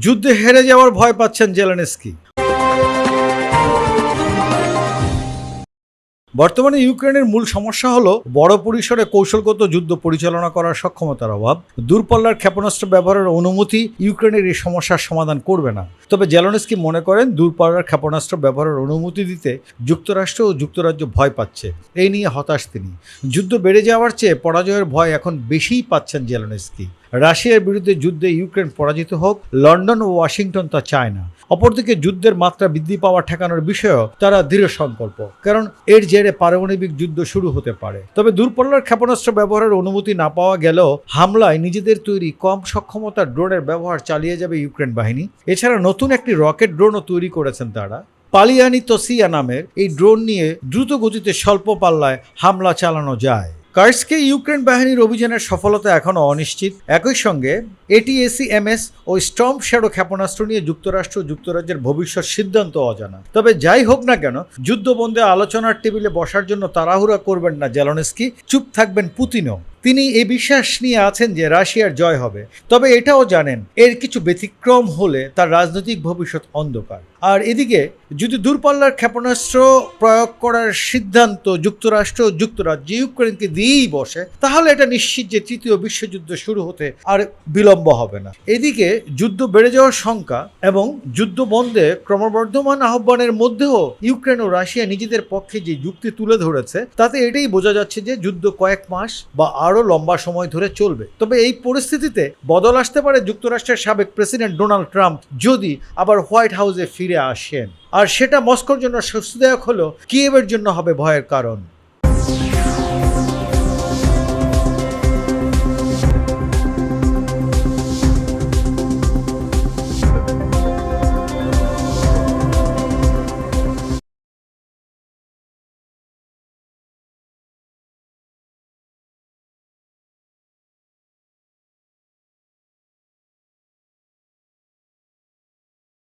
যুদ্ধে হেরে যাওয়ার ভয় পাচ্ছেন জেলেনস্কি। বর্তমানে ইউক্রেনের মূল সমস্যা হলো বড় পরিসরে কৌশলগত যুদ্ধ পরিচালনা করার সক্ষমতার অভাব। দূরপাল্লার ক্ষেপণাস্ত্র ব্যবহারের অনুমতি ইউক্রেনের এই সমস্যার সমাধান করবে না। তবে জেলনস্কি মনে করেন দূরপাল্লার ক্ষেপণাস্ত্র ব্যবহারের অনুমতি দিতে যুক্তরাষ্ট্র ও যুক্তরাজ্য ভয় পাচ্ছে। এই নিয়ে হতাশ তিনি। যুদ্ধ বেড়ে যাওয়ার চেয়ে পরাজয়ের ভয় এখন বেশিই পাচ্ছেন জেলনস্কি। রাশিয়ার বিরুদ্ধে যুদ্ধে ইউক্রেন পরাজিত হোক, লন্ডন ও ওয়াশিংটন তা চায় না। অপরদিকে যুদ্ধের মাত্রা বৃদ্ধি পাওয়া ঠেকানোর বিষয়েও তারা দৃঢ় সংকল্প, কারণ এর জেরে পারমাণবিক যুদ্ধ শুরু হতে পারে। তবে দূরপাল্লার ক্ষেপণাস্ত্র ব্যবহারের অনুমতি না পাওয়া গেলেও হামলায় নিজেদের তৈরি কম সক্ষমতার ড্রোনের ব্যবহার চালিয়ে যাবে ইউক্রেন বাহিনী। এছাড়া নতুন একটি রকেট ড্রোনও তৈরি করেছেন তারা। পালিয়ানি তসিয়া নামের এই ড্রোন নিয়ে দ্রুত গতিতে স্বল্প পাল্লায় হামলা চালানো যায়। কার্সকে ইউক্রেন বাহিনীর অভিযানের সফলতা এখনও অনিশ্চিত। একই সঙ্গে A T A C M S O Storm Shadow ক্ষেপণাস্ত্র নিয়ে যুক্তরাষ্ট্র যুক্তরাজ্যের ভবিষ্যৎ সিদ্ধান্ত অজানা। তবে যাই হোক না কেন, যুদ্ধবন্দে আলোচনার টেবিলে বসার জন্য তাড়াহুড়া করবেন না জেলনেস্কি, চুপ থাকবেন পুতিনও। তিনি এই বিশ্বাস নিয়ে আছেন যে রাশিয়ার জয় হবে। তবে এটাও জানেন, এর কিছু ব্যতিক্রম হলে তার রাজনৈতিক ভবিষ্যৎ অন্ধকার। আর এদিকে, যদি দূরপাল্লার ক্ষেপণাস্ত্র প্রয়োগ করার সিদ্ধান্ত যুক্তরাষ্ট্র যুক্তরাজ্য ইউক্রেনকে দিয়েই বসে, তাহলে এটা নিশ্চিত যে তৃতীয় বিশ্বযুদ্ধ শুরু হতে আর বিলম্ব হবে না। এদিকে, যুদ্ধ বেড়ে যাওয়ার শঙ্কা এবং যুদ্ধ বন্ধে ক্রমবর্ধমান আহ্বানের মধ্যেও ইউক্রেন ও রাশিয়া নিজেদের পক্ষে যে যুক্তি তুলে ধরেছে, তাতে এটাই বোঝা যাচ্ছে যে যুদ্ধ কয়েক মাস বা আরও লম্বা সময় ধরে চলবে। তবে এই পরিস্থিতিতে বদল আসতে পারে যুক্তরাষ্ট্রের সাবেক প্রেসিডেন্ট ডোনাল্ড ট্রাম্প যদি আবার হোয়াইট হাউসে ফিরে আসেন। আর সেটা মস্কোর জন্য স্বস্তিদায়ক হলো কিয়েভের জন্য হবে ভয়ের কারণ।